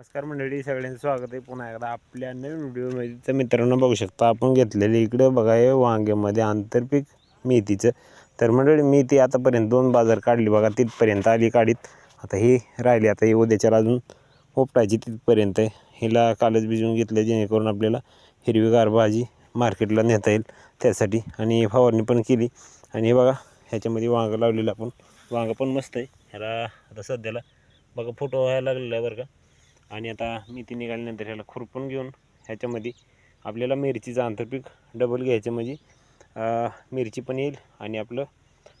नमस्कार मंडळी सगळ्यांचं स्वागत आहे. पुन्हा एकदा आपल्या नवीन व्हिडिओमध्ये. तर मित्रांनो बघू शकता आपण घेतलेले इकडे बघा आहे वांग्यामध्ये आंतरपीक मेथीचं. तर मंडळी मेथी आतापर्यंत दोन बाजार काढली बघा तिथपर्यंत आली काढीत. आता ही राहिली आता ही उद्याच्याला अजून उपटायची तिथपर्यंत आहे. हिला कालच भिजवून घेतलं जेणेकरून आपल्याला हिरवीगार भाजी मार्केटला नेता येईल त्यासाठी. आणि फवारणी पण केली. आणि हे बघा ह्याच्यामध्ये वांगं लावलेलं आपण. वांगं पण मस्त आहे. ह्याला आता सध्याला बघा फोटो व्हायला लागलेला आहे बरं का. आणि आता मेथी निघाल्यानंतर ह्याला खुरपून घेऊन ह्याच्यामध्ये आपल्याला मिरचीचं आंतरपीक डबल घ्यायचं म्हणजे मिरची पण येईल आणि आपलं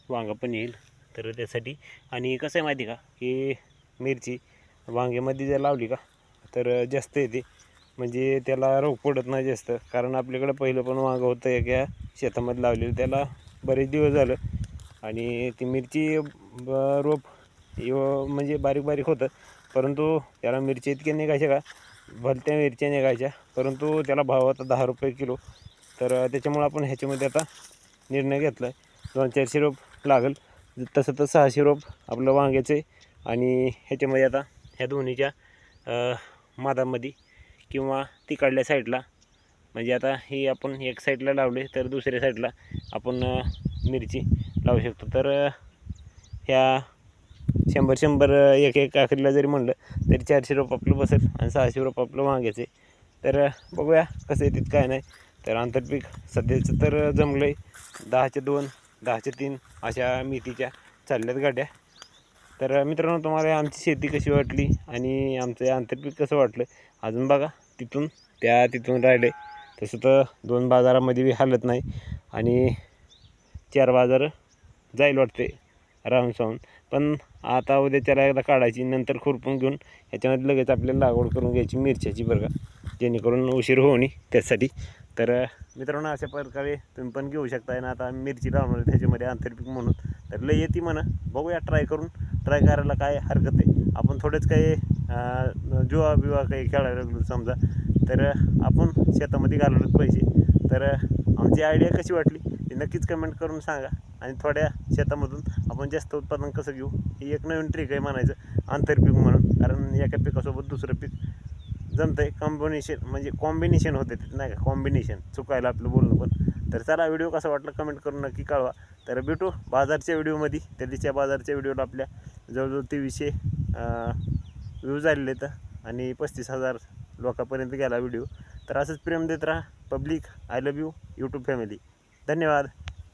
वांगं पण येईल. तर त्यासाठी आणि कसं आहे माहिती का? की मिरची वांग्यामध्ये जर लावली का तर जास्त येते. म्हणजे त्याला रोग पडत नाही जास्त. कारण आपल्याकडं पहिलं पण वांगं होतं एका शेतामध्ये लावलेलं. त्याला बरेच दिवस झालं आणि ती मिरची ब- रोप म्हणजे बारीक बारीक होतं. परंतु त्याला मिरची इतक्या निघायच्या का? भलत्या मिरच्या निघायच्या. परंतु त्याला भाव होता दहा रुपये किलो. तर त्याच्यामुळं आपण ह्याच्यामध्ये आता निर्णय घेतला आहे दोन चारशे रोप लागेल. तसं तर सहाशे रोप आपलं वांग्याचे आणि ह्याच्यामध्ये आता ह्या दोन्हीच्या मादामध्ये किंवा तिकडल्या साईडला म्हणजे आता ही आपण एक साईडला लावले तर दुसऱ्या साईडला आपण मिरची लावू शकतो. तर ह्या शंभर शंभर एक एक आखरीला जरी म्हणलं तरी चारशे रोप आपलं बसेल आणि सहाशे रोप आपलं मागायचे तर बघूया कसं येतात काय नाही. तर आंतरपीक सध्याचं तर जमलं आहे दहाचे दोन दहाचे तीन अशा मेथीच्या चालल्यात गाड्या. तर मित्रांनो तुम्हाला आमची शेती कशी वाटली आणि आमचं आंतरपीक कसं वाटलं अजून बघा. तिथून त्या तिथून राहिले तसं तर दोन बाजारामध्ये बी हालत नाही आणि चार बाजार जाईल वाटते राहून साहून पण आता उद्या त्याला एकदा काढायची नंतर खुरपून घेऊन याच्यामध्ये लगेच आपल्याला लागवड करून घ्यायची मिरच्याची बरं का. जेणेकरून उशीर होऊ नये त्यासाठी. तर मित्रांनो अशा प्रकारे तुम्ही पण घेऊ शकता ना. आता मिरची लावणार त्याच्यामध्ये आंतरपीक म्हणून. तर लय येते म्हणा. बघूया ट्राय करून. ट्राय करायला काय हरकत आहे. आपण थोडेच काही जुवा बिवा काही खेळायला लागलो समजा. तर आपण शेतामध्ये घालवलंच पाहिजे तर आमची आयडिया कशी वाटली ती नक्कीच कमेंट करून सांगा. आणि थोड्या शेतामधून आपण जास्त उत्पादन कसं घेऊ ही एक नवीन ट्रिक आहे म्हणायचं आंतरपीक म्हणून. कारण एका पिकासोबत दुसरं पीक जमतं आहे कॉम्बिनेशन म्हणजे कॉम्बिनेशन होते ते नाही का? कॉम्बिनेशन चुकायला आपलं बोलणं पण. तर चला व्हिडिओ कसा वाटला कमेंट करून नक्की कळवा. तर भेटू बाजारच्या व्हिडिओमध्ये त्याच्या बाजारच्या व्हिडिओला आपल्या जवळजवळ तेवीसशे व्ह्यूज आलेले तर आणि पस्तीस हजार लोकांपर्यंत गेला व्हिडिओ तर असंच प्रेम देत राहा. Public I love you YouTube family धन्यवाद.